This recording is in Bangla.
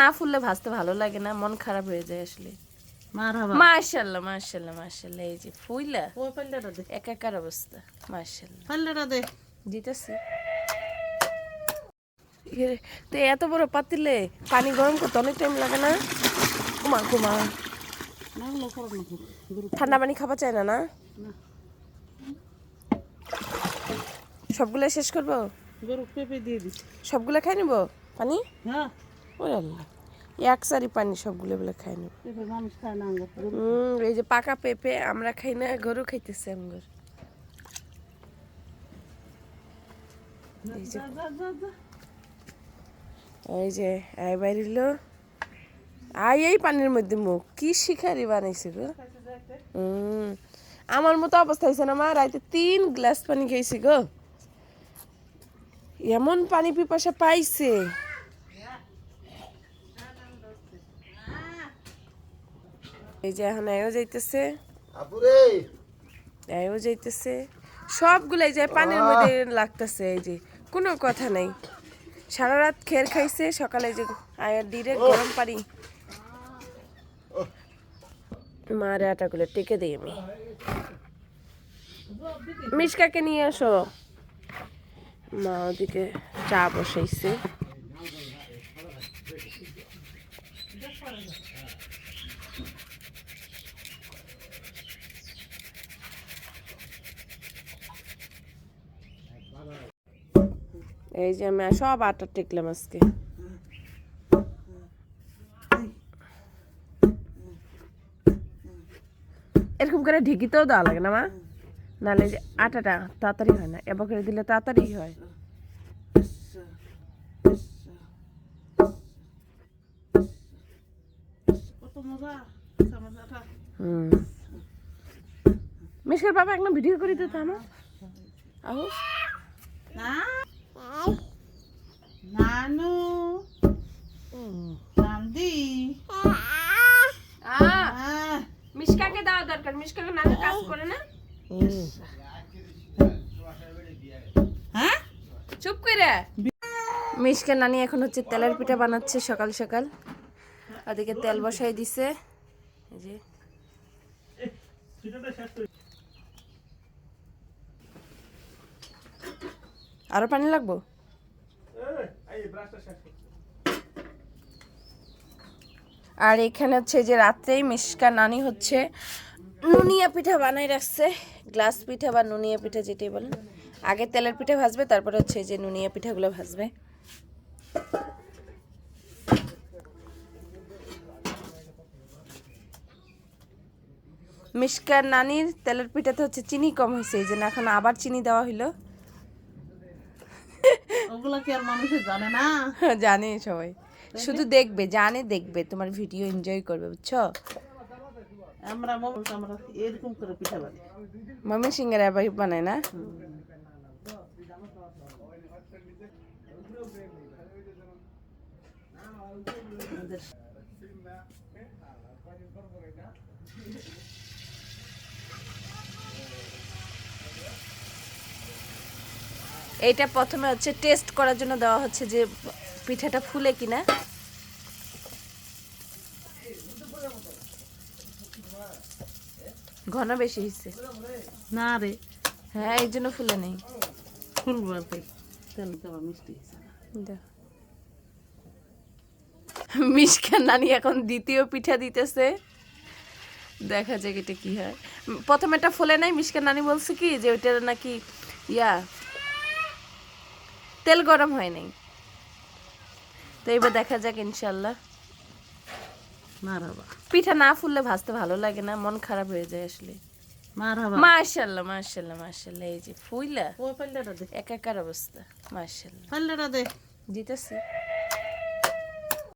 না ফুললে ভাজতে ভালো লাগে না মন খারাপ হয়ে যায় আসলে। মাশাল্লাহ মাশাল্লাহ মাশাল্লাহ এই যে ফুইলা। ও পাল্লাটা দে। একাকার অবস্থা মাশাল্লাহ। পাল্লাটা দে। দিতেছি। ইয়ে, তো এত বড় পাতিলে পানি গরম করতে অনেক টাইম লাগে না? কুমা কুমা ঠান্ডা পানি খাবার চায় না না? সবগুলো শেষ করব? সবগুলা খাই নেব? পানি? হ্যাঁ ওরে আল্লাহ। এক সারি পানি সবগুলো বলে খাই না হুম এই যে পাকা পেঁপে আমরা খাই না গরু খাইতেছে আমগর এই যে আই বাইরিল। আই এই পানির মধ্যে মুখ। কি শিকারি বানাইছে গো। হুম আমার মতো অবস্থা হয়েছে না মা রাইতে তিন গ্লাস পানি খেয়েছি গো। এমন পানি পিপাসা পাইছে। এই যে এখন আয়ও যাইতেছে। আয়ও যাইতেছে। সবগুলো এই যে পানির মধ্যে লাগতেছে এই যে। কোনো কথা নাই। সারা রাত খের খাইছে সকালে যে আয়ার ডিরেক্ট গরম পানি। মারে আটাগুলো টেকে দিই আমি। মিশকাকে নিয়ে আসো। মা ওদিকে চা বসাইছে। এই যে আমি সব আটা টেকলাম আজকে। এরকম করে ঢেকিতেও দেওয়া লাগে না, মা? নাহলে যে আটাটা তাড়াতাড়ি হয় না এবার করে দিলে তাড়াতাড়ি হয়। মিশকার বাবা একটা ভিডিও করে দিত আমার নানু নান্দি আহ, মিশকাকে দেওয়া দরকার। মিশকাকে নানি কাজ করে না? হ্যাঁ? চুপ করে। মিশকা নানি এখন হচ্ছে তেলের পিঠা বানাচ্ছে সকাল সকাল। ওদিকে তেল বসাই দিছে। এই যে। আরও পানি লাগবো? আর এখানে হচ্ছে যে রাত্রেই মিশকা নানি হচ্ছে নুনিয়া পিঠা বানাই রাখছে। গ্লাস পিঠা বা নুনিয়া পিঠা যেটাই বলেন। আগে তেলের পিঠা ভাজবে, তারপরে হচ্ছে যে নুনিয়া পিঠাগুলো ভাজবে। মিশকার নানির তেলের পিঠাতে হচ্ছে চিনি কম হয়েছে, এই জন্য এখন আবার চিনি দেওয়া হইল। ওগুলা কি আর মানুষে জানে না? জানে সবাই। শুধু দেখবে জানে দেখবে তোমার ভিডিও এনজয় করবে বুঝছ? আমরা মোবাইল আমরা এরকম করে পিঠা বানাই। মামি সিঙ্গার আবার বানায় না? আমাদের এইটা প্রথমে হচ্ছে টেস্ট করার জন্য দেওয়া হচ্ছে যে পিঠাটা ফুলে কিনা। ঘন বেশি হয়েছে না রে। হ্যাঁ এই জন্য ফুলে নেই। ফুল মিষ্টি। মিশকার নানি এখন দ্বিতীয় পিঠা দিতেছে। দেখা যাক এটা কি হয়। প্রথমে এটা ফুলে নাই মিশকার নানি বলছে কি যে ওইটা নাকি ইয়া তেল গরম হয় নাই। তো এবার দেখা যাক ইনশাল্লাহ। পিঠা না ফুললে ভাজতে ভালো লাগে না মন খারাপ হয়ে যায় আসলে। মার্শাল্লাহ মাশাল্লাহ মাশাল্লাহ মাশাল্লাহ এই যে ফুইলা। ও পাল্লাটা দে। একাকার অবস্থা মাশাল্লাহ। জিতেছি